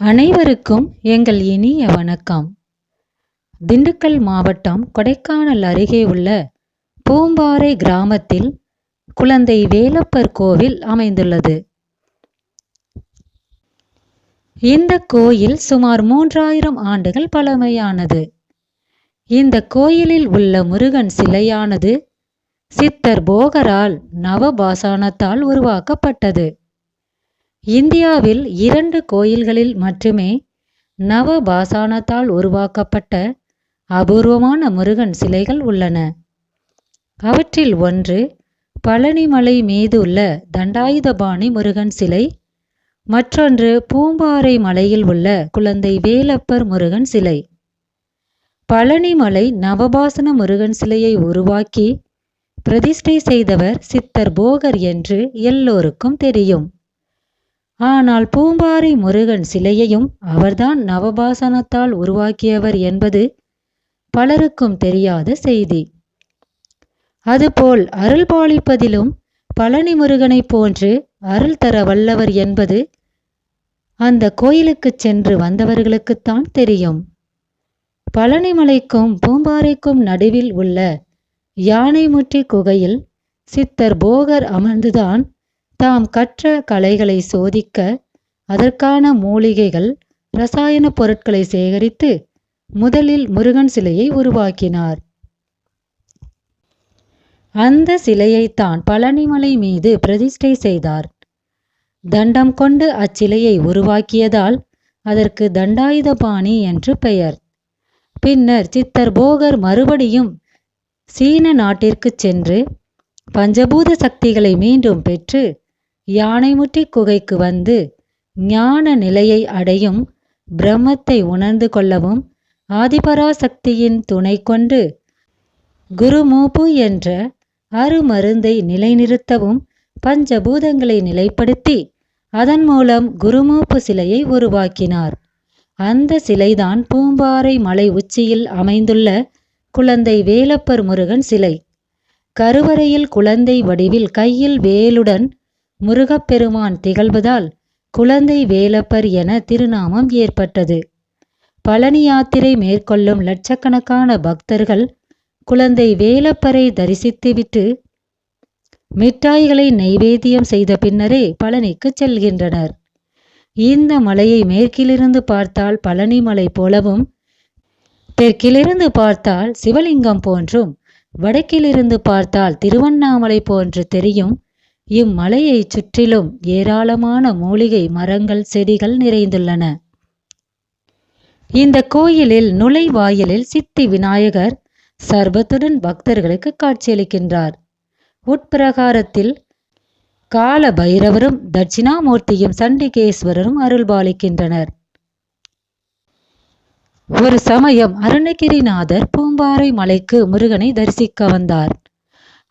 அனைவருக்கும் எங்கள் இனிய வணக்கம். திண்டுக்கல் மாவட்டம் கொடைக்கானல் அருகே உள்ள பூம்பாறை கிராமத்தில் குழந்தை வேலப்பர் கோவில் அமைந்துள்ளது. இந்த கோயில் சுமார் மூன்றாயிரம் ஆண்டுகள் பழமையானது. இந்த கோயிலில் உள்ள முருகன் சிலையானது சித்தர் போகரால் நவபாசானத்தால் உருவாக்கப்பட்டது. இந்தியாவில் இரண்டு கோயில்களில் மட்டுமே நவபாசானத்தால் உருவாக்கப்பட்ட அபூர்வமான முருகன் சிலைகள் உள்ளன. அவற்றில் ஒன்று பழனிமலை மீது உள்ள தண்டாயுதபாணி முருகன் சிலை மற்றொன்று பூம்பாறை மலையில் உள்ள குழந்தை வேலப்பர் முருகன் சிலை. பழனிமலை நவபாசன முருகன் சிலையை உருவாக்கி பிரதிஷ்டை செய்தவர் சித்தர் போகர் என்று எல்லோருக்கும் தெரியும். ஆனால் பூம்பாறை முருகன் சிலையையும் அவர்தான் நவபாசனத்தால் உருவாக்கியவர் என்பது பலருக்கும் தெரியாத செய்தி. அதுபோல் அருள் பாலிப்பதிலும் பழனி முருகனைப் போன்று அருள் தர வல்லவர் என்பது அந்த கோயிலுக்கு சென்று வந்தவர்களுக்குத்தான் தெரியும். பழனிமலைக்கும் பூம்பாறைக்கும் நடுவில் உள்ள யானைமுற்றி குகையில் சித்தர் போகர் அமர்ந்துதான் தாம் கற்ற கலைகளை சோதிக்க அதற்கான மூலிகைகள் ரசாயன பொருட்களை சேகரித்து முதலில் முருகன் சிலையை உருவாக்கினார். அந்த சிலையைத்தான் பழனிமலை மீது பிரதிஷ்டை செய்தார். தண்டம் கொண்டு அச்சிலையை உருவாக்கியதால் அதற்கு தண்டாயுதபாணி என்று பெயர். பின்னர் சித்தர் போகர் மறுபடியும் சீன நாட்டிற்கு சென்று பஞ்சபூத சக்திகளை மீண்டும் பெற்று யானைமுட்டி குகைக்கு வந்து ஞான நிலையை அடையும் பிரம்மத்தை உணர்ந்து கொள்ளவும் ஆதிபராசக்தியின் துணை கொண்டு குருமூப்பு என்ற அருமருந்தை நிலைநிறுத்தவும் பஞ்சபூதங்களை நிலைப்படுத்தி அதன் மூலம் குருமூப்பு சிலையை உருவாக்கினார். அந்த சிலைதான் பூம்பாறை மலை உச்சியில் அமைந்துள்ள குழந்தை வேலப்பர் முருகன் சிலை. கருவறையில் குழந்தை வடிவில் கையில் வேலுடன் முருகப்பெருமான் திகழ்வதால் குழந்தை வேலப்பர் என திருநாமம் ஏற்பட்டது. பழனி யாத்திரை மேற்கொள்ளும் லட்சக்கணக்கான பக்தர்கள் குழந்தை வேலப்பரை தரிசித்துவிட்டு மிட்டாய்களை நைவேத்தியம் செய்த பின்னரே பழனிக்கு செல்கின்றனர். இந்த மலையை மேற்கிலிருந்து பார்த்தால் பழனி மலை போலவும் தெற்கிலிருந்து பார்த்தால் சிவலிங்கம் போன்றும் வடக்கிலிருந்து பார்த்தால் திருவண்ணாமலை போன்று தெரியும். இம்மலையை சுற்றிலும் ஏராளமான மூலிகை மரங்கள் செடிகள் நிறைந்துள்ளன. இந்த கோயிலில் நுழைவாயிலில் சித்தி விநாயகர் சர்பத்துடன் பக்தர்களுக்கு காட்சியளிக்கின்றார். உட்பிரகாரத்தில் கால பைரவரும் தட்சிணாமூர்த்தியும் சண்டிகேஸ்வரரும் அருள்பாலிக்கின்றனர். ஒரு சமயம் அருணகிரிநாதர் பூம்பாறை மலைக்கு முருகனை தரிசிக்க வந்தார்.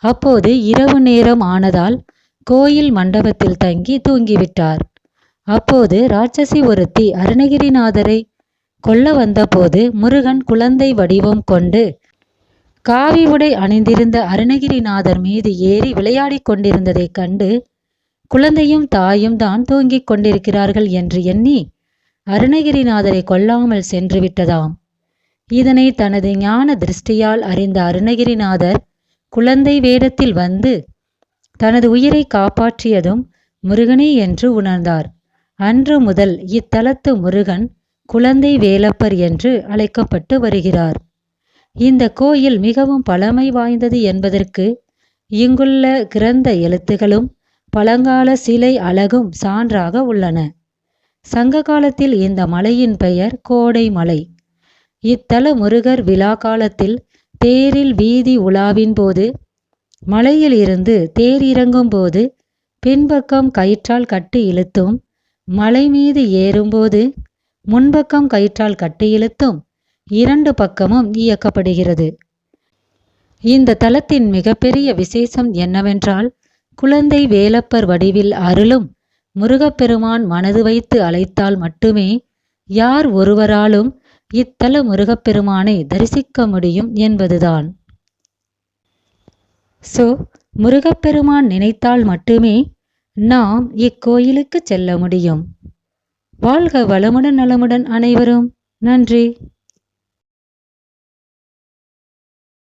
அப்போது இரவு நேரம் ஆனதால் கோயில் மண்டபத்தில் தங்கி தூங்கிவிட்டார். அப்போது ராட்சசி ஒருத்தி அருணகிரிநாதரை கொல்ல வந்தபோது முருகன் குழந்தை வடிவம் கொண்டு காவி உடை அணிந்திருந்த அருணகிரிநாதர் மீது ஏறி விளையாடிக் கொண்டிருந்ததைக் கண்டு குழந்தையும் தாயும் தான் தூங்கிக் கொண்டிருக்கிறார்கள் என்று எண்ணி அருணகிரிநாதரை கொல்லாமல் சென்று விட்டதாம். இதனை தனது ஞான திருஷ்டியால் அறிந்த அருணகிரிநாதர் குழந்தை வேடத்தில் வந்து தனது உயிரை காப்பாற்றியதும் முருகனே என்று உணர்ந்தார். அன்று முதல் இத்தலத்து முருகன் குழந்தை வேலப்பர் என்று அழைக்கப்பட்டு வருகிறார். இந்த கோயில் மிகவும் பழமை வாய்ந்தது என்பதற்கு இங்குள்ள கிரந்த எழுத்துகளும் பழங்கால சிலை அழகும் சான்றாக உள்ளன. சங்க காலத்தில் இந்த மலையின் பெயர் கோடை மலை. இத்தல முருகர் விழா காலத்தில் தேரில் வீதி உலாவின் போது மலையில் இருந்து தேர் இறங்கும் போது பின்பக்கம் கயிற்றால் கட்டி இழுத்தும் மலை மீது ஏறும்போது முன்பக்கம் கயிற்றால் கட்டி இழுத்தும் இரண்டு பக்கமும் இயக்கப்படுகிறது. இந்த தலத்தின் மிகப்பெரிய விசேஷம் என்னவென்றால் குழந்தை வேலப்பர் வடிவில் அருளும் முருகப்பெருமான் மனது வைத்து அழைத்தால் மட்டுமே யார் ஒருவராலும் இத்தல முருகப்பெருமானை தரிசிக்க முடியும் என்பதுதான். ஸோ முருகப்பெருமான் நினைத்தால் மட்டுமே நாம் இக்கோயிலுக்கு செல்ல முடியும். வாழ்க வளமுடன் நலமுடன் அனைவரும். நன்றி.